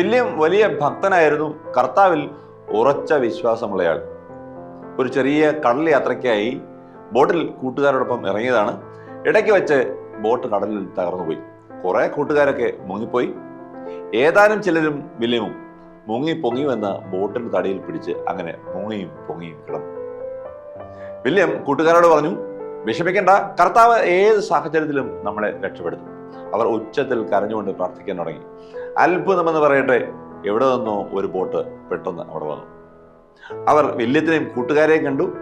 William വലിയ ഭക്തനായിരുന്നു കർത്താവിൽ ഉറച്ച വിശ്വാസമുള്ളയാൾ. ഒരു ചെറിയ കടൽ യാത്രയ്ക്കായി ബോട്ടിൽ കൂട്ടുകാരോടൊപ്പം ഇറങ്ങിയതാണ്. ഇടയ്ക്ക് വെച്ച് ബോട്ട് കടലിൽ തകർന്നുപോയി. കുറേ കൂട്ടുകാരൊക്കെ മുങ്ങിപ്പോയി. ഏതാനും ചിലരും വില്യമും മുങ്ങി പൊങ്ങിയുമെന്ന ബോട്ടിന്റെ തടിയിൽ പിടിച്ച് അങ്ങനെ മുങ്ങിയും പൊങ്ങിയും കിടന്നു. വില്യം കൂട്ടുകാരോട് പറഞ്ഞു വിഷമിക്കേണ്ട കർത്താവ് ഏത് സാഹചര്യത്തിലും നമ്മളെ രക്ഷപ്പെടുത്തും. അവർ ഉച്ചത്തിൽ കരഞ്ഞുകൊണ്ട് പ്രാർത്ഥിക്കാൻ തുടങ്ങി. അത്ഭുതമെന്ന് പറയട്ടെ. എവിടെ നിന്നോ ഒരു ബോട്ട് പെട്ടെന്ന് അവിടെ വന്നു. അവർ വില്യത്തിനെയും കൂട്ടുകാരെയും കണ്ടു.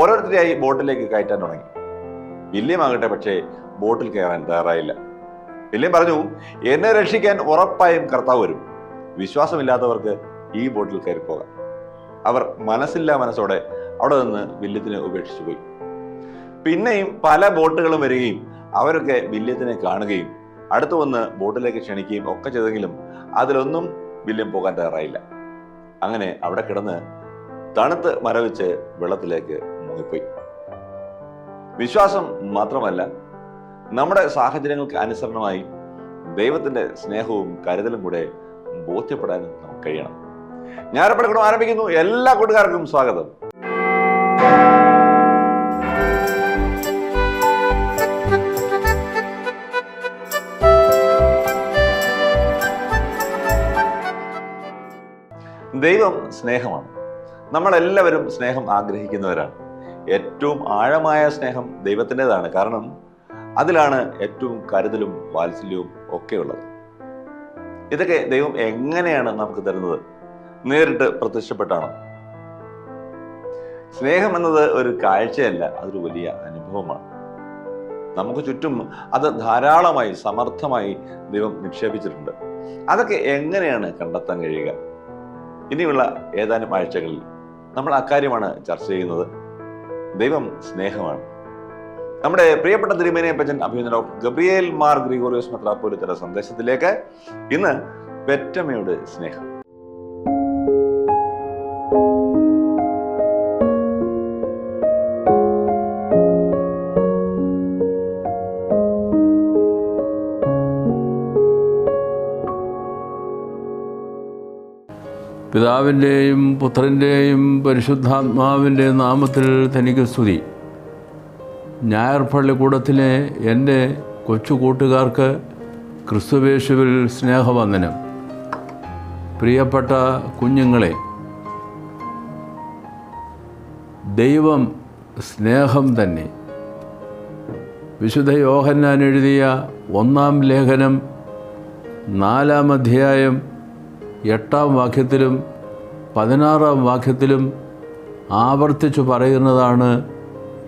ഓരോരുത്തരെയായി ബോട്ടിലേക്ക് കയറ്റാൻ തുടങ്ങി. വില്യമാകട്ടെ പക്ഷേ ബോട്ടിൽ കയറാൻ തയ്യാറായില്ല. വില്യം പറഞ്ഞു എന്നെ രക്ഷിക്കാൻ ഉറപ്പായും കർത്താവ് വരും. വിശ്വാസമില്ലാത്തവർക്ക് ഈ ബോട്ടിൽ കയറി പോകാം. അവർ മനസ്സില്ലാ മനസ്സോടെ അവിടെ നിന്ന് വില്യത്തിനെ ഉപേക്ഷിച്ചു പോയി. പിന്നെയും പല ബോട്ടുകളും വരികയും അവരൊക്കെ വില്യത്തിനെ കാണുകയും അടുത്തു വന്ന് ബോട്ടിലേക്ക് ക്ഷണിക്കുകയും ഒക്കെ ചെയ്തെങ്കിലും അതിലൊന്നും വില്യം പോകാൻ തയ്യാറായില്ല. അങ്ങനെ അവിടെ കിടന്ന് തണുത്ത് മരവിച്ച് വെള്ളത്തിലേക്ക് മുങ്ങിപ്പോയി. വിശ്വാസം മാത്രമല്ല നമ്മുടെ സാഹചര്യങ്ങൾക്ക് അനുസരണമായി ദൈവത്തിന്റെ സ്നേഹവും കരുതലും കൂടെ ബോധ്യപ്പെടാനും നമുക്ക് കഴിയണം. ഞായറപ്പടക്കണം ആരംഭിക്കുന്നു? എല്ലാ കൂട്ടുകാർക്കും സ്വാഗതം. ദൈവം സ്നേഹമാണ്. നമ്മളെല്ലാവരും സ്നേഹം ആഗ്രഹിക്കുന്നവരാണ്. ഏറ്റവും ആഴമായ സ്നേഹം ദൈവത്തിന്റെതാണ്. കാരണം അതിലാണ് ഏറ്റവും കരുതലും വാത്സല്യവും ഒക്കെ ഉള്ളത്. ഇതൊക്കെ ദൈവം എങ്ങനെയാണ് നമുക്ക് തരുന്നത്? നേരിട്ട് പ്രത്യക്ഷപ്പെട്ടാണ്. സ്നേഹം എന്നത് ഒരു കാഴ്ചയല്ല അതൊരു വലിയ അനുഭവമാണ്. നമുക്ക് ചുറ്റും അത് ധാരാളമായി സമർത്ഥമായി ദൈവം നിക്ഷേപിച്ചിട്ടുണ്ട്. അതൊക്കെ എങ്ങനെയാണ് കണ്ടെത്താൻ കഴിയുക? ഇനിയുള്ള ഏതാനും ആഴ്ചകളിൽ നമ്മൾ അക്കാര്യമാണ് ചർച്ച ചെയ്യുന്നത്. ദൈവം സ്നേഹമാണ്. നമ്മുടെ പ്രിയപ്പെട്ട തിരുമേനയപ്പച്ചൻ അഭിനന്ദ ഡോക്ടർ ഗബ്രിയേൽ മാർ ഗ്രിഗോറിയോസ് മെത്രാപ്പോലിത്തയുടെ സന്ദേശത്തിലേക്ക് ഇന്ന് പെറ്റമ്മയുടെ സ്നേഹം. പിതാവിന്റെയും പുത്രന്റെയും പരിശുദ്ധാത്മാവിന്റെയും നാമത്തിൽ തനിക്ക് സ്തുതി. ഞായർ പള്ളിക്കൂടത്തിലെ എന്റെ കൊച്ചു കൂട്ടുകാർക്ക് ക്രിസ്തുവേശുവിൽ സ്നേഹവന്ദനം. പ്രിയപ്പെട്ട കുഞ്ഞുങ്ങളെ ദൈവം സ്നേഹം തന്നെ. വിശുദ്ധ യോഹന്നാൻ എഴുതിയ ഒന്നാം ലേഖനം നാലാം അധ്യായം എട്ടാം വാക്യത്തിലും പതിനാറാം വാക്യത്തിലും ആവർത്തിച്ചു പറയുന്നതാണ്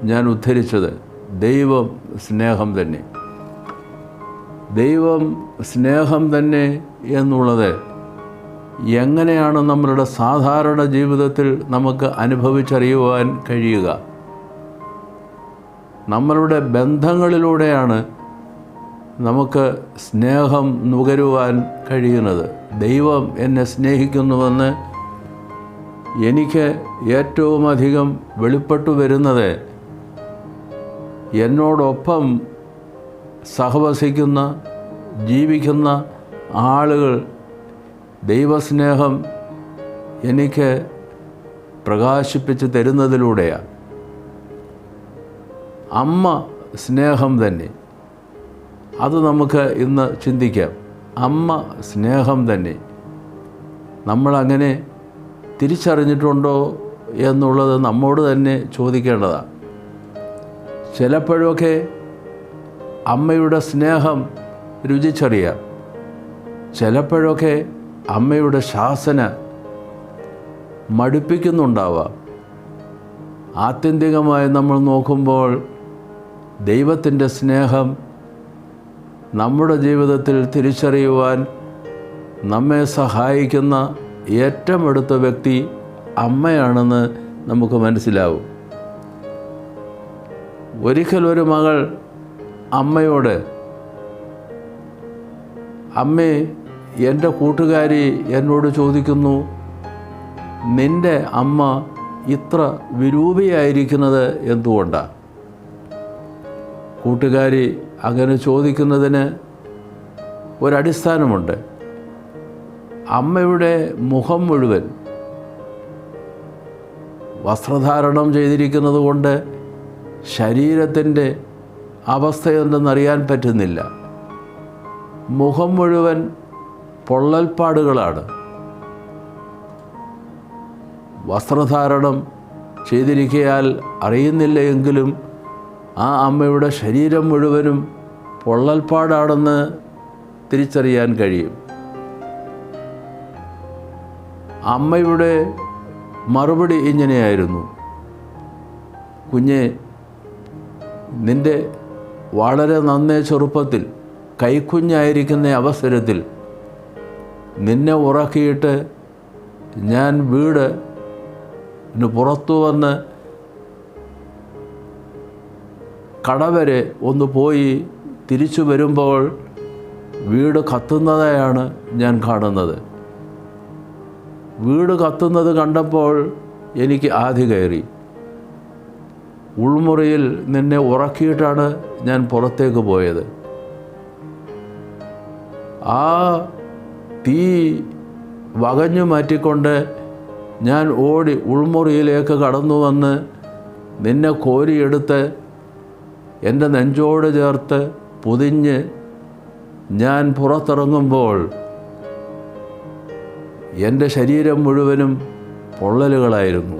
ഞാൻ ഉദ്ധരിച്ചത്. ദൈവം സ്നേഹം തന്നെ. ദൈവം സ്നേഹം തന്നെ എന്നുള്ളത് എങ്ങനെയാണ് നമ്മളുടെ സാധാരണ ജീവിതത്തിൽ നമുക്ക് അനുഭവിച്ചറിയുവാൻ കഴിയുക? നമ്മളുടെ ബന്ധങ്ങളിലൂടെയാണ് നമുക്ക് സ്നേഹം നുകരുവാൻ കഴിയുന്നത്. ദൈവം എന്നെ സ്നേഹിക്കുന്നുവെന്ന് എനിക്ക് ഏറ്റവും അധികം വെളിപ്പെട്ടു വരുന്നത് എന്നോടൊപ്പം സഹവസിക്കുന്ന ജീവിക്കുന്ന ആളുകൾ ദൈവസ്നേഹം എനിക്ക് പ്രകാശിപ്പിച്ച് തരുന്നതിലൂടെയാണ്. അമ്മ സ്നേഹം തന്നെ. അത് നമുക്ക് ഇന്ന് ചിന്തിക്കാം. അമ്മ സ്നേഹം തന്നെ. നമ്മളങ്ങനെ തിരിച്ചറിഞ്ഞിട്ടുണ്ടോ എന്നുള്ളത് നമ്മോട് തന്നെ ചോദിക്കേണ്ടതാണ് ചിലപ്പോഴൊക്കെ അമ്മയുടെ സ്നേഹം രുചിച്ചറിയാം. ചിലപ്പോഴൊക്കെ അമ്മയുടെ ശാസന മടുപ്പിക്കുന്നുണ്ടാവാം. ആത്യന്തികമായി നമ്മൾ നോക്കുമ്പോൾ ദൈവത്തിന്റെ സ്നേഹം നമ്മുടെ ജീവിതത്തിൽ തിരിച്ചറിയുവാൻ നമ്മെ സഹായിക്കുന്ന ഏറ്റവും അടുത്ത വ്യക്തി അമ്മയാണെന്ന് നമുക്ക് മനസ്സിലാവും. ഒരിക്കൽ ഒരു മകൾ അമ്മയോട് അമ്മേ എന്റെ കൂട്ടുകാരി എന്നോട് ചോദിക്കുന്നു നിന്റെ അമ്മ ഇത്ര വിരൂപിയായിരിക്കുന്നത് എന്തുകൊണ്ടാണ് കൂട്ടുകാരി അങ്ങനെ ചോദിക്കുന്നതിന് ഒരടിസ്ഥാനമുണ്ട്. അമ്മയുടെ മുഖം മുഴുവൻ വസ്ത്രധാരണം ചെയ്തിരിക്കുന്നത് കൊണ്ട് ശരീരത്തിന്റെ അവസ്ഥയൊന്നെന്നറിയാൻ പറ്റുന്നില്ല. മുഖം മുഴുവൻ പൊള്ളൽപ്പാടുകളാണ്. വസ്ത്രധാരണം ചെയ്തിരിക്കയാൽ അറിയുന്നില്ല എങ്കിലും ആ അമ്മയുടെ ശരീരം മുഴുവനും പൊള്ളൽപ്പാടാണെന്ന് തിരിച്ചറിയാൻ കഴിയും. അമ്മയുടെ മറുപടി ഇങ്ങനെയായിരുന്നു. കുഞ്ഞെ നിന്റെ വളരെ നന്നേ ചെറുപ്പത്തിൽ കൈക്കുഞ്ഞായിരിക്കുന്ന അവസരത്തിൽ നിന്നെ ഉറക്കിയിട്ട് ഞാൻ വീട് പുറത്തു വന്ന് കട വരെ ഒന്ന് പോയി തിരിച്ചു വരുമ്പോൾ വീട് കത്തുന്നതായാണ് ഞാൻ കാണുന്നത്. വീട് കത്തുന്നത് കണ്ടപ്പോൾ എനിക്ക് ആധി കയറി. ഉൾമുറിയിൽ നിന്നെ ഉറക്കിയിട്ടാണ് ഞാൻ പുറത്തേക്ക് പോയത്. ആ തീ വകഞ്ഞു മാറ്റിക്കൊണ്ട് ഞാൻ ഓടി ഉൾമുറിയിലേക്ക് കടന്നു വന്ന് നിന്നെ കോരിയെടുത്ത് എന്റെ നെഞ്ചോട് ചേർത്ത് പൊതിഞ്ഞ് ഞാൻ പുറത്തിറങ്ങുമ്പോൾ എന്റെ ശരീരം മുഴുവനും പൊള്ളലുകളായിരുന്നു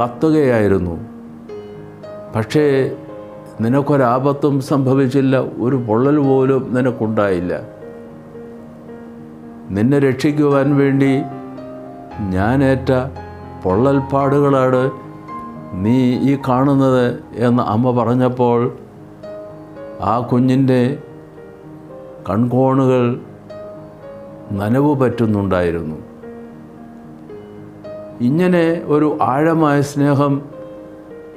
കത്തുകയായിരുന്നു. പക്ഷേ നിനക്കൊരാപത്തും സംഭവിച്ചില്ല ഒരു പൊള്ളൽ പോലും നിനക്കുണ്ടായില്ല. നിന്നെ രക്ഷിക്കുവാൻ വേണ്ടി ഞാനേറ്റ പൊള്ളൽപ്പാടുകളാണ് നീ ഈ കാണുന്നത് എന്ന് അമ്മ പറഞ്ഞപ്പോൾ ആ കുഞ്ഞിന്റെ കൺകോണുകൾ നനവ് പറ്റുന്നുണ്ടായിരുന്നു. ഇങ്ങനെ ഒരു ആഴമായ സ്നേഹം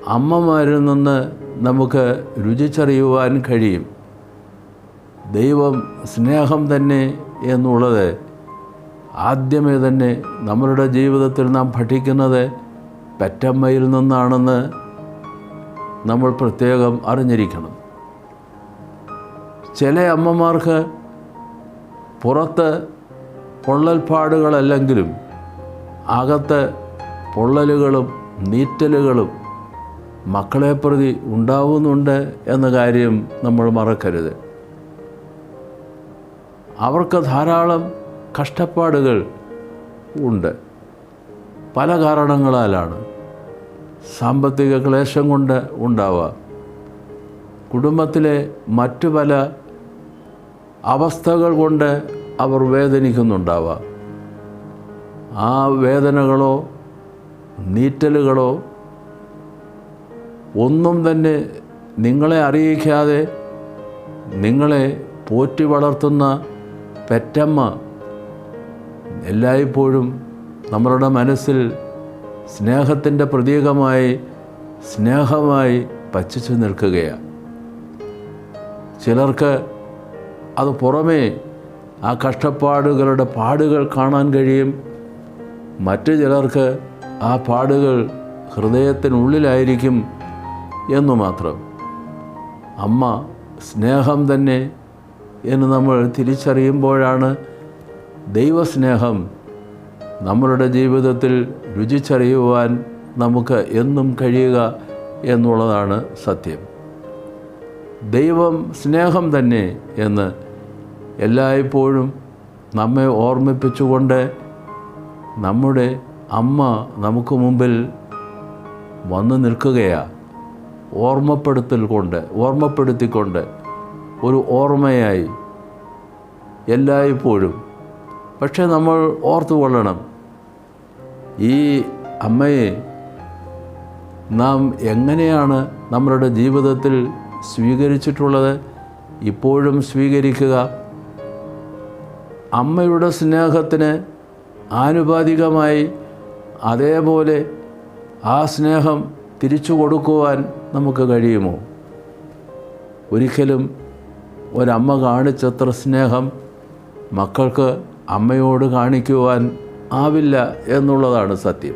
അമ്മമാരിൽ നിന്ന് നമുക്ക് രുചിച്ചറിയുവാൻ കഴിയും. ദൈവം സ്നേഹം തന്നെ എന്നുള്ളത് ആദ്യമേ തന്നെ നമ്മളുടെ ജീവിതത്തിൽ നാം പഠിക്കുന്നത് പെറ്റമ്മയിൽ നിന്നാണെന്ന് നമ്മൾ പ്രത്യേകം അറിഞ്ഞിരിക്കണം. ചില അമ്മമാർക്ക് പുറത്ത് പൊള്ളൽപ്പാടുകളല്ലെങ്കിലും അകത്ത് പൊള്ളലുകളും നീറ്റലുകളും മക്കളെ പ്രതി ഉണ്ടാവുന്നുണ്ട് എന്ന കാര്യം നമ്മൾ മറക്കരുത്. അവർക്ക് ധാരാളം കഷ്ടപ്പാടുകൾ ഉണ്ട്. പല കാരണങ്ങളാലാണ് സാമ്പത്തിക ക്ലേശം കൊണ്ട് ഉണ്ടാവാം കുടുംബത്തിലെ മറ്റു പല അവസ്ഥകൾ കൊണ്ട് അവർ വേദനിക്കുന്നുണ്ടാവാം ആ വേദനകളോ നീറ്റലുകളോ ഒന്നും തന്നെ നിങ്ങളെ അറിയിക്കാതെ നിങ്ങളെ പോറ്റി വളർത്തുന്ന പെറ്റമ്മ എല്ലായ്പ്പോഴും നമ്മളുടെ മനസ്സിൽ സ്നേഹത്തിന്റെ പ്രതീകമായി സ്നേഹമായി പച്ചിച്ചു നിൽക്കുകയാണ്. ചിലർക്ക് അത് പുറമേ ആ കഷ്ടപ്പാടുകളുടെ പാടുകൾ കാണാൻ കഴിയും. മറ്റു ചിലർക്ക് ആ പാടുകൾ ഹൃദയത്തിനുള്ളിലായിരിക്കും എന്നു മാത്രം. അമ്മ സ്നേഹം തന്നെ എന്ന് നമ്മൾ തിരിച്ചറിയുമ്പോഴാണ് ദൈവസ്നേഹം നമ്മളുടെ ജീവിതത്തിൽ രുചിച്ചറിയുവാൻ നമുക്ക് എന്നും കഴിയുക എന്നുള്ളതാണ് സത്യം. ദൈവം സ്നേഹം തന്നെ എന്ന് എല്ലായ്പ്പോഴും നമ്മെ ഓർമ്മിപ്പിച്ചുകൊണ്ട് നമ്മുടെ അമ്മ നമുക്ക് മുമ്പിൽ വന്നു നിൽക്കുകയാണ് ഓർമ്മപ്പെടുത്തൽ കൊണ്ട് ഓർമ്മപ്പെടുത്തിക്കൊണ്ട് ഒരു ഓർമ്മയായി എല്ലായ്പ്പോഴും പക്ഷേ നമ്മൾ ഓർത്തു ഓർത്തുകൊള്ളണം ഈ അമ്മയെ നാം എങ്ങനെയാണ് നമ്മളുടെ ജീവിതത്തിൽ സ്വീകരിച്ചിട്ടുള്ളത് ഇപ്പോഴും സ്വീകരിക്കുക? അമ്മയുടെ സ്നേഹത്തിന് ആനുപാതികമായി അതേപോലെ ആ സ്നേഹം തിരിച്ചു കൊടുക്കുവാൻ നമുക്ക് കഴിയുമോ? ഒരിക്കലും ഒരമ്മ കാണിച്ചത്ര സ്നേഹം മക്കൾക്ക് അമ്മയോട് കാണിക്കുവാൻ ആവില്ല എന്നുള്ളതാണ് സത്യം.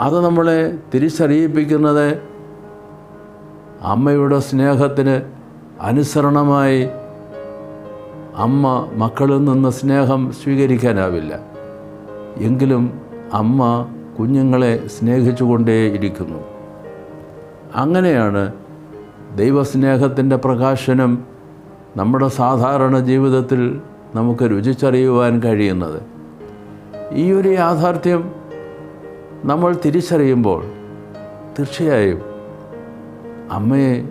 അത് നമ്മളെ തിരിച്ചറിയിപ്പിക്കുന്നത് അമ്മയുടെ സ്നേഹത്തിന് അനുസരണമായി അമ്മ മക്കളിൽ നിന്ന് സ്നേഹം സ്വീകരിക്കാനാവില്ല. എങ്കിലും അമ്മ കുഞ്ഞുങ്ങളെ സ്നേഹിച്ചുകൊണ്ടേയിരിക്കുന്നു അങ്ങനെയാണ് ദൈവസ്നേഹത്തിന്റെ പ്രകാശനം നമ്മുടെ സാധാരണ ജീവിതത്തിൽ നമുക്ക് രുചിച്ചറിയുവാൻ കഴിയുന്നത്. ഈ ഒരു യാഥാർത്ഥ്യം നമ്മൾ തിരിച്ചറിയുമ്പോൾ തീർച്ചയായും അമ്മയെ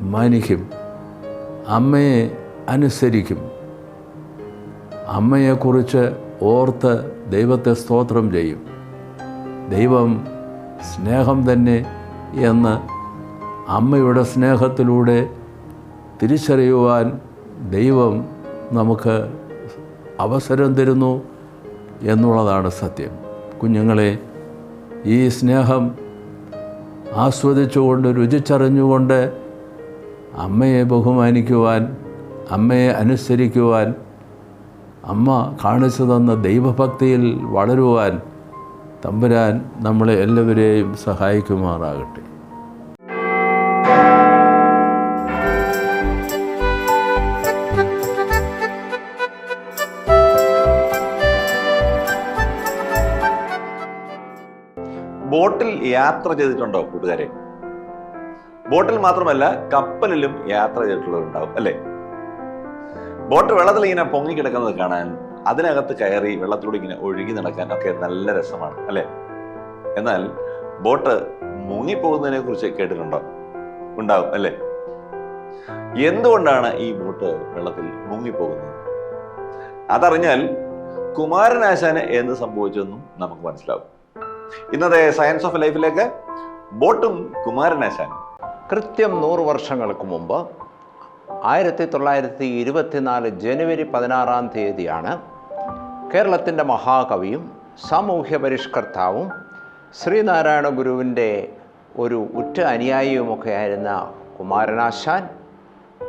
മാനിക്കും അമ്മയെ അനുസരിക്കും. അമ്മയെക്കുറിച്ച് ഓർത്ത് ദൈവത്തെ സ്തോത്രം ചെയ്യും. ദൈവം സ്നേഹം തന്നെ എന്ന് അമ്മയുടെ സ്നേഹത്തിലൂടെ തിരിച്ചറിയുവാൻ ദൈവം നമുക്ക് അവസരം തരുന്നു എന്നുള്ളതാണ് സത്യം. കുഞ്ഞുങ്ങളെ ഈ സ്നേഹം ആസ്വദിച്ചുകൊണ്ട് രുചിച്ചറിഞ്ഞുകൊണ്ട് അമ്മയെ ബഹുമാനിക്കുവാൻ അമ്മയെ അനുസരിക്കുവാൻ അമ്മ കാണിച്ചു തന്ന ദൈവഭക്തിയിൽ വളരുവാൻ തമ്പുരാൻ നമ്മളെ എല്ലാവരെയും സഹായിക്കുമാറാകട്ടെ. ബോട്ടിൽ യാത്ര ചെയ്തിട്ടുണ്ടോ കൂട്ടുകാരെ? ബോട്ടിൽ മാത്രമല്ല കപ്പലിലും യാത്ര ചെയ്തിട്ടുള്ളവരുണ്ടാവും അല്ലേ? ബോട്ട് വെള്ളത്തിൽ ഇങ്ങനെ പൊങ്ങിക്കിടക്കുന്നത് കാണാൻ അതിനകത്ത് കയറി വെള്ളത്തിലൂടെ ഇങ്ങനെ ഒഴുകി നടക്കാൻ ഒക്കെ നല്ല രസമാണ് അല്ലേ? എന്നാൽ ബോട്ട് മുങ്ങിപ്പോകുന്നതിനെ കുറിച്ച് കേട്ടിട്ടുണ്ടോ? ഉണ്ടാവും അല്ലേ? എന്തുകൊണ്ടാണ് ഈ ബോട്ട് വെള്ളത്തിൽ മുങ്ങിപ്പോകുന്നത്? അതറിഞ്ഞാൽ കുമാരനാശാന് എന്ത് സംഭവിച്ചെന്നും നമുക്ക് മനസ്സിലാവും. ഇന്നത്തെ സയൻസ് ഓഫ് ലൈഫിലേക്ക് ബോട്ടും കുമാരനാശാനും. കൃത്യം നൂറ് വർഷങ്ങൾക്ക് മുമ്പ് ആയിരത്തി തൊള്ളായിരത്തി ഇരുപത്തിനാല് ജനുവരി പതിനാറാം തീയതിയാണ് കേരളത്തിന്റെ മഹാകവിയും സാമൂഹ്യ പരിഷ്കർത്താവും ശ്രീനാരായണ ഗുരുവിന്റെ ഒരു ഉറ്റ അനുയായിയുമൊക്കെ ആയിരുന്ന കുമാരനാശാൻ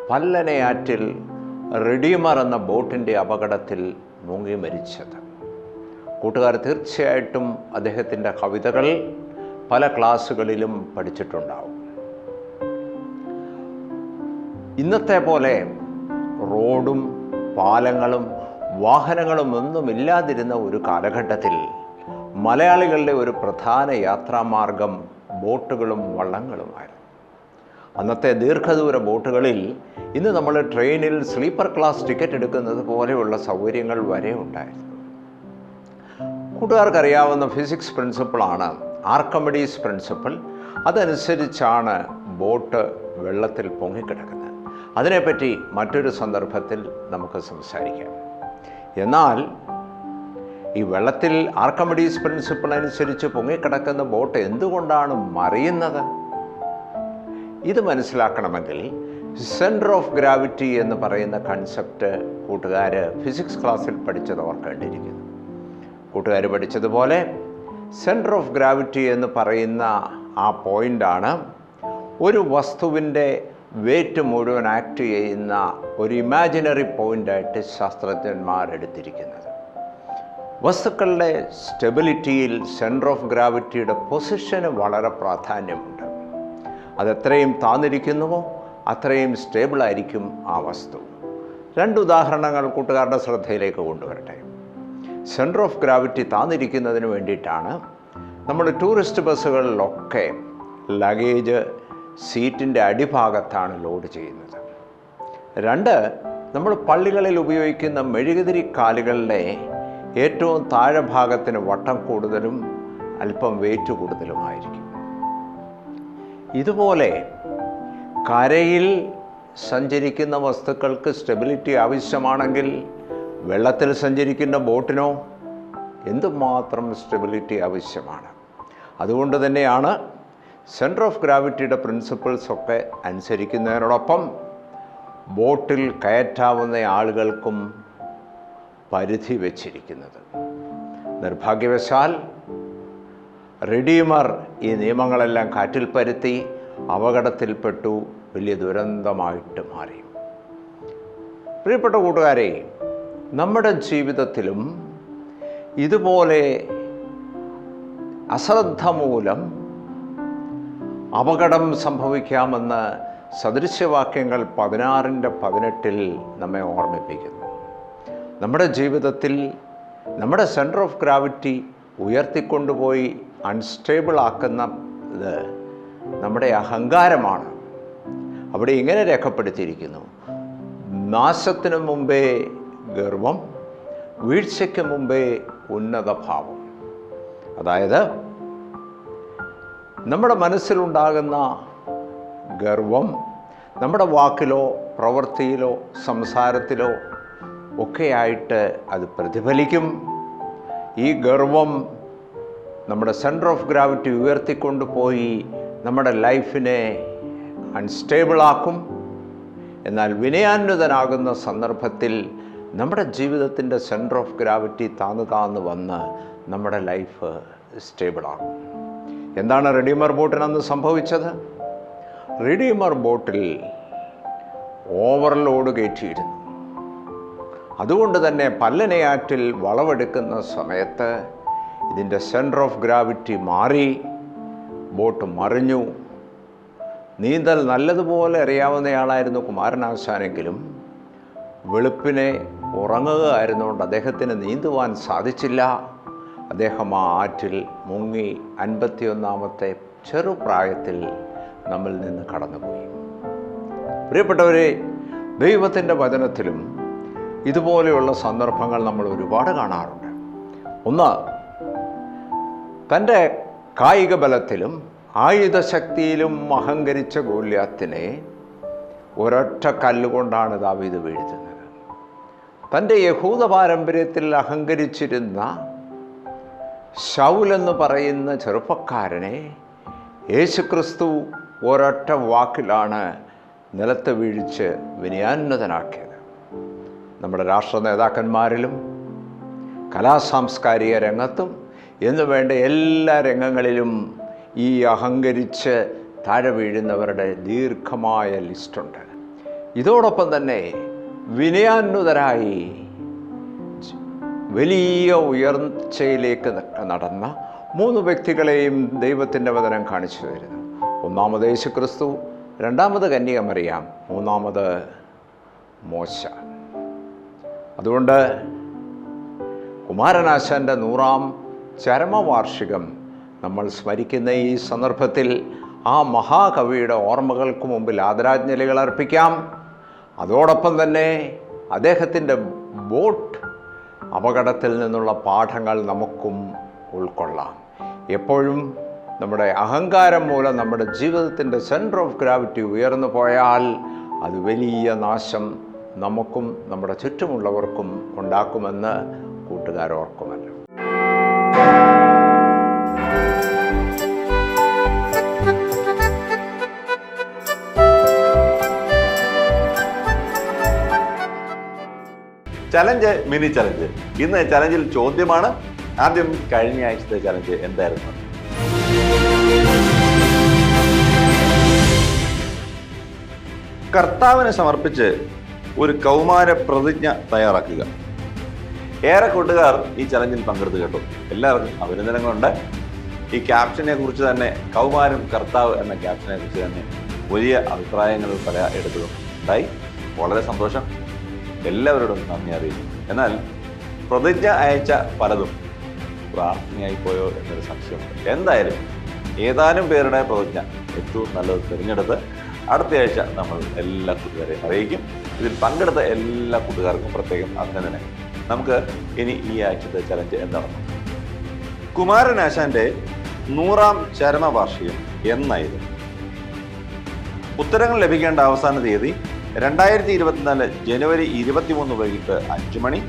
പല്ലനയാറ്റിൽ റെഡിയുമർ എന്ന ബോട്ടിന്റെ അപകടത്തിൽ മുങ്ങി മരിച്ചത്. കൂട്ടുകാർ തീർച്ചയായിട്ടും അദ്ദേഹത്തിന്റെ കവിതകൾ പല ക്ലാസ്സുകളിലും പഠിച്ചിട്ടുണ്ടാവും. ഇന്നത്തെ പോലെ റോഡും പാലങ്ങളും വാഹനങ്ങളും ഒന്നുമില്ലാതിരുന്ന ഒരു കാലഘട്ടത്തിൽ മലയാളികളുടെ ഒരു പ്രധാന യാത്രാമാർഗം ബോട്ടുകളും വള്ളങ്ങളുമായിരുന്നു. അന്നത്തെ ദീർഘദൂര ബോട്ടുകളിൽ ഇന്ന് നമ്മൾ ട്രെയിനിൽ സ്ലീപ്പർ ക്ലാസ് ടിക്കറ്റ് എടുക്കുന്നത് പോലെയുള്ള സൗകര്യങ്ങൾ വരെ ഉണ്ടായിരുന്നു. കൂട്ടുകാർക്കറിയാവുന്ന ഫിസിക്സ് പ്രിൻസിപ്പിളാണ് ആർക്കമഡീസ് പ്രിൻസിപ്പിൾ അതനുസരിച്ചാണ് ബോട്ട് വെള്ളത്തിൽ പൊങ്ങിക്കിടക്കുന്നത്. അതിനെപ്പറ്റി മറ്റൊരു സന്ദർഭത്തിൽ നമുക്ക് സംസാരിക്കാം. എന്നാൽ ഈ വെള്ളത്തിൽ ആർക്കമഡീസ് പ്രിൻസിപ്പിൾ അനുസരിച്ച് പൊങ്ങിക്കിടക്കുന്ന ബോട്ട് എന്തുകൊണ്ടാണ് മറിയുന്നത്? ഇത് മനസ്സിലാക്കണമെങ്കിൽ സെന്റർ ഓഫ് ഗ്രാവിറ്റി എന്ന് പറയുന്ന കൺസെപ്റ്റ് കൂട്ടുകാർ ഫിസിക്സ് ക്ലാസ്സിൽ പഠിച്ചത് ഓർക്കേണ്ടിയിരിക്കുന്നു. കൂട്ടുകാർ പഠിച്ചതുപോലെ സെന്റർ ഓഫ് ഗ്രാവിറ്റി എന്ന് പറയുന്ന ആ പോയിന്റാണ് ഒരു വസ്തുവിന്റെ വെയിറ്റ് മുഴുവൻ ആക്ട് ചെയ്യുന്ന ഒരു ഇമാജിനറി പോയിന്റായിട്ട് ശാസ്ത്രജ്ഞന്മാർ എടുത്തിരിക്കുന്നത് വസ്തുക്കളുടെ സ്റ്റെബിലിറ്റിയിൽ സെന്റർ ഓഫ് ഗ്രാവിറ്റിയുടെ പൊസിഷന് വളരെ പ്രാധാന്യമുണ്ട്. അതെത്രയും താന്നിരിക്കുന്നുവോ അത്രയും സ്റ്റേബിളായിരിക്കും ആ വസ്തു. രണ്ട് ഉദാഹരണങ്ങൾ കൂട്ടുകാരുടെ ശ്രദ്ധയിലേക്ക് കൊണ്ടുവരട്ടെ. സെന്റർ ഓഫ് ഗ്രാവിറ്റി താന്നിരിക്കുന്നതിന് വേണ്ടിയിട്ടാണ് നമ്മൾ ടൂറിസ്റ്റ് ബസ്സുകളിലൊക്കെ ലഗേജ് സീറ്റിന്റെ അടിഭാഗത്താണ് ലോഡ് ചെയ്യുന്നത്. രണ്ട് നമ്മൾ പള്ളികളിൽ ഉപയോഗിക്കുന്ന മെഴുകുതിരി കാലുകളുടെ ഏറ്റവും താഴെ ഭാഗത്തിന് വട്ടം കൂടുതലും അല്പം വെയിറ്റ് കൂടുതലുമായിരിക്കും. ഇതുപോലെ കരയിൽ സഞ്ചരിക്കുന്ന വസ്തുക്കൾക്ക് സ്റ്റെബിലിറ്റി ആവശ്യമാണെങ്കിൽ വെള്ളത്തിൽ സഞ്ചരിക്കുന്ന ബോട്ടിനോ എന്തുമാത്രം സ്റ്റെബിലിറ്റി ആവശ്യമാണ്? അതുകൊണ്ട് തന്നെയാണ് സെന്റർ ഓഫ് ഗ്രാവിറ്റിയുടെ പ്രിൻസിപ്പിൾസ് ഒക്കെ അനുസരിക്കുന്നതിനോടൊപ്പം ബോട്ടിൽ കയറ്റാവുന്ന ആളുകൾക്കും പരിധി വച്ചിരിക്കുന്നത്. നിർഭാഗ്യവശാൽ റെഡീമർ ഈ നിയമങ്ങളെല്ലാം കാറ്റിൽ പരുത്തി അപകടത്തിൽപ്പെട്ടു വലിയ ദുരന്തമായിട്ട് മാറി. പ്രിയപ്പെട്ട കൂട്ടുകാരെ നമ്മുടെ ജീവിതത്തിലും ഇതുപോലെ അശ്രദ്ധ മൂലം അപകടം സംഭവിക്കാമെന്ന് സദൃശ്യവാക്യങ്ങൾ പതിനാറിന്റെ പതിനെട്ടിൽ നമ്മെ ഓർമ്മിപ്പിക്കുന്നു. നമ്മുടെ ജീവിതത്തിൽ നമ്മുടെ സെന്റർ ഓഫ് ഗ്രാവിറ്റി ഉയർത്തിക്കൊണ്ടുപോയി അൺസ്റ്റേബിൾ ആക്കുന്ന ഇത് നമ്മുടെ അഹങ്കാരമാണ്. അവിടെ ഇങ്ങനെ രേഖപ്പെടുത്തിയിരിക്കുന്നു. നാശത്തിനു മുമ്പേ ഗർവം വീഴ്ചയ്ക്ക് മുമ്പേ ഉന്നത ഭാവം അതായത് നമ്മുടെ മനസ്സിലുണ്ടാകുന്ന ഗർവം നമ്മുടെ വാക്കിലോ പ്രവൃത്തിയിലോ സംസാരത്തിലോ ഒക്കെയായിട്ട് അത് പ്രതിഫലിക്കും. ഈ ഗർവം നമ്മുടെ സെന്റർ ഓഫ് ഗ്രാവിറ്റി ഉയർത്തിക്കൊണ്ട് പോയി നമ്മുടെ ലൈഫിനെ അൺസ്റ്റേബിളാക്കും എന്നാൽ വിനയാന്വിതനാകുന്ന സന്ദർഭത്തിൽ നമ്മുടെ ജീവിതത്തിന്റെ സെന്റർ ഓഫ് ഗ്രാവിറ്റി താന്ന് താന്ന് വന്ന് നമ്മുടെ ലൈഫ് സ്റ്റേബിളാകും എന്താണ് റെഡീമർ ബോട്ടിനന്ന് സംഭവിച്ചത്? റെഡീമർ ബോട്ടിൽ ഓവർലോഡ് കയറ്റിയിരുന്നു. അതുകൊണ്ട് തന്നെ പല്ലനയാറ്റിൽ വളവെടുക്കുന്ന സമയത്ത് ഇതിന്റെ സെന്റർ ഓഫ് ഗ്രാവിറ്റി മാറി ബോട്ട് മറിഞ്ഞു. നീന്തൽ നല്ലതുപോലെ അറിയാവുന്നയാളായിരുന്നു കുമാരനാശാനെങ്കിലും വെളുപ്പിനെ ഉറങ്ങുക ആയിരുന്നുകൊണ്ട് അദ്ദേഹത്തിന് നീന്തുവാൻ സാധിച്ചില്ല. അദ്ദേഹം ആ ആറ്റിൽ മുങ്ങി അൻപത്തിയൊന്നാമത്തെ ചെറുപ്രായത്തിൽ നമ്മിൽ നിന്ന് കടന്നുപോയി. പ്രിയപ്പെട്ടവരെ ദൈവത്തിന്റെ വചനത്തിലും ഇതുപോലെയുള്ള സന്ദർഭങ്ങൾ നമ്മൾ ഒരുപാട് കാണാറുണ്ട്. ഒന്ന് തന്റെ കായിക ബലത്തിലും ആയുധശക്തിയിലും അഹങ്കരിച്ച ഗോല്യാത്തിനെ ഒരൊറ്റ കല്ലുകൊണ്ടാണ് ദാവീത് വീഴ്ത്തുന്നത്. തന്റെ യഹൂദ പാരമ്പര്യത്തിൽ അഹങ്കരിച്ചിരുന്ന ശൗലെന്ന് പറയുന്ന ചെറുപ്പക്കാരനെ യേശുക്രിസ്തു ഒരൊറ്റ വാക്കിലാണ് നിലത്ത് വീഴിച്ച് വിനയാന്വിതനാക്കിയത്. നമ്മുടെ രാഷ്ട്ര നേതാക്കന്മാരിലും കലാസാംസ്കാരിക രംഗത്തും എന്നു വേണ്ട എല്ലാ രംഗങ്ങളിലും ഈ അഹങ്കരിച്ച് താഴെ വീഴുന്നവരുടെ ദീർഘമായ ലിസ്റ്റുണ്ട്. ഇതോടൊപ്പം തന്നെ വിനയാന്വിതരായി വലിയ ഉയർച്ചയിലേക്ക് നടന്ന മൂന്ന് വ്യക്തികളെയും ദൈവത്തിന്റെ വചനം കാണിച്ചു തരുന്നു. ഒന്നാമത് യേശു ക്രിസ്തു രണ്ടാമത് കന്യകമറിയാം മൂന്നാമത് മോശ. അതുകൊണ്ട് കുമാരനാശാന്റെ നൂറാം ചരമവാർഷികം നമ്മൾ സ്മരിക്കുന്ന ഈ സന്ദർഭത്തിൽ ആ മഹാകവിയുടെ ഓർമ്മകൾക്ക് മുമ്പിൽ ആദരാജ്ഞലികൾ അർപ്പിക്കാം. അതോടൊപ്പം തന്നെ അദ്ദേഹത്തിന്റെ ബോട്ട് അപകടത്തിൽ നിന്നുള്ള പാഠങ്ങൾ നമുക്കും ഉൾക്കൊള്ളാം. എപ്പോഴും നമ്മുടെ അഹങ്കാരം മൂലം നമ്മുടെ ജീവിതത്തിന്റെ സെന്റർ ഓഫ് ഗ്രാവിറ്റി ഉയർന്നു പോയാൽ അത് വലിയ നാശം നമുക്കും നമ്മുടെ ചുറ്റുമുള്ളവർക്കും ഉണ്ടാക്കുമെന്ന് കൂട്ടുകാർ ചലഞ്ച് മിനി ചലഞ്ച് ഇന്ന് ചലഞ്ചിൽ ചോദ്യമാണ്. ആദ്യം കഴിഞ്ഞ ആഴ്ചത്തെ ചലഞ്ച് എന്തായിരുന്നു? കർത്താവിനെ സമർപ്പിച്ച് ഒരു കൗമാര പ്രതിജ്ഞ തയ്യാറാക്കുക. ഏറെ കൂട്ടുകാർ ഈ ചലഞ്ചിൽ പങ്കെടുത്ത് കേട്ടു. എല്ലാവർക്കും അഭിനന്ദനങ്ങളുണ്ട്. ഈ ക്യാപ്ഷനെ കുറിച്ച് തന്നെ കൗമാരം കർത്താവ് എന്ന ക്യാപ്ഷനെ കുറിച്ച് തന്നെ വലിയ അഭിപ്രായങ്ങൾ പല എടുത്തതും ഉണ്ടായി. വളരെ സന്തോഷം. എല്ലാവരോടും നന്ദി അറിയിക്കും എന്നാൽ പ്രതിജ്ഞ അയച്ച പലതും പ്രാർത്ഥനയായി പോയോ എന്നൊരു സംശയമുണ്ട്. എന്തായാലും ഏതാനും പേരുടെ പ്രതിജ്ഞ ഏറ്റവും നല്ലത് തിരഞ്ഞെടുത്ത് അടുത്ത ആഴ്ച നമ്മൾ എല്ലാ കൂട്ടുകാരെയും അറിയിക്കും. ഇതിൽ പങ്കെടുത്ത എല്ലാ കൂട്ടുകാർക്കും പ്രത്യേകം അഭിനന്ദനം നമുക്ക് ഇനി ഈ ആഴ്ചത്തെ ചലഞ്ച് എന്താണെന്ന് കുമാരനാശാന്റെ നൂറാം ചരമവാർഷികം എന്നായിരുന്നു. ഉത്തരങ്ങൾ ലഭിക്കേണ്ട അവസാന തീയതി രണ്ടായിരത്തി ഇരുപത്തിനാല് ജനുവരി ഇരുപത്തിമൂന്ന് വൈകിട്ട് അഞ്ച് മണി.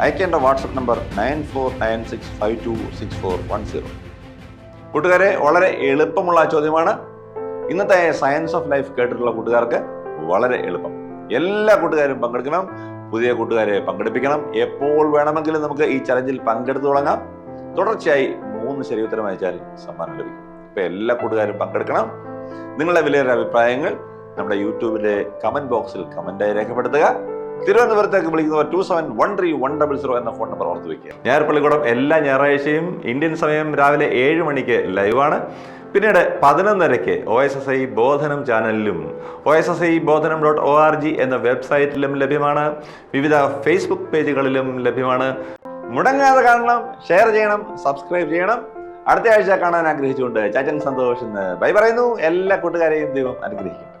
അയക്കേണ്ട WhatsApp number nine four nine six five two six four one zero. കൂട്ടുകാരെ വളരെ എളുപ്പമുള്ള ചോദ്യമാണ്. ഇന്നത്തെ സയൻസ് ഓഫ് ലൈഫ് കേട്ടിട്ടുള്ള കൂട്ടുകാർക്ക് വളരെ എളുപ്പം. എല്ലാ കൂട്ടുകാരും പങ്കെടുക്കണം. പുതിയ കൂട്ടുകാരെ പങ്കെടുപ്പിക്കണം. എപ്പോൾ വേണമെങ്കിലും നമുക്ക് ഈ ചലഞ്ചിൽ പങ്കെടുത്തു തുടങ്ങാം. തുടർച്ചയായി മൂന്ന് ശരി ഉത്തരം അയച്ചാൽ സമ്മാനം ലഭിക്കും. ഇപ്പൊ എല്ലാ കൂട്ടുകാരും പങ്കെടുക്കണം. നിങ്ങളുടെ വിലയേറെ അഭിപ്രായങ്ങൾ നമ്മുടെ യൂട്യൂബിലെ കമന്റ് ബോക്സിൽ കമന്റായി രേഖപ്പെടുത്തുക. തിരുവനന്തപുരത്തേക്ക് വിളിക്കുന്നവർ two seven one three one double zero എന്ന ഫോൺ നമ്പർ ഓർത്ത് വയ്ക്കുക ഞായർപ്പള്ളിക്കൂടം എല്ലാ ഞായറാഴ്ചയും ഇന്ത്യൻ സമയം രാവിലെ ഏഴ് മണിക്ക് ലൈവാണ് പിന്നീട് പതിനൊന്നരയ്ക്ക് O S S I Bodhanam ചാനലിലും O S S I Bodhanam dot O R G എന്ന വെബ്സൈറ്റിലും ലഭ്യമാണ്. വിവിധ ഫേസ്ബുക്ക് പേജുകളിലും ലഭ്യമാണ്. മുടങ്ങാതെ കാണണം ഷെയർ ചെയ്യണം സബ്സ്ക്രൈബ് ചെയ്യണം. അടുത്ത ആഴ്ച കാണാൻ ആഗ്രഹിച്ചുകൊണ്ട് ചാച്ചൻ സന്തോഷ് എന്ന് ബൈ പറയുന്നു. എല്ലാ കൂട്ടുകാരെയും ദൈവം അനുഗ്രഹിക്കും.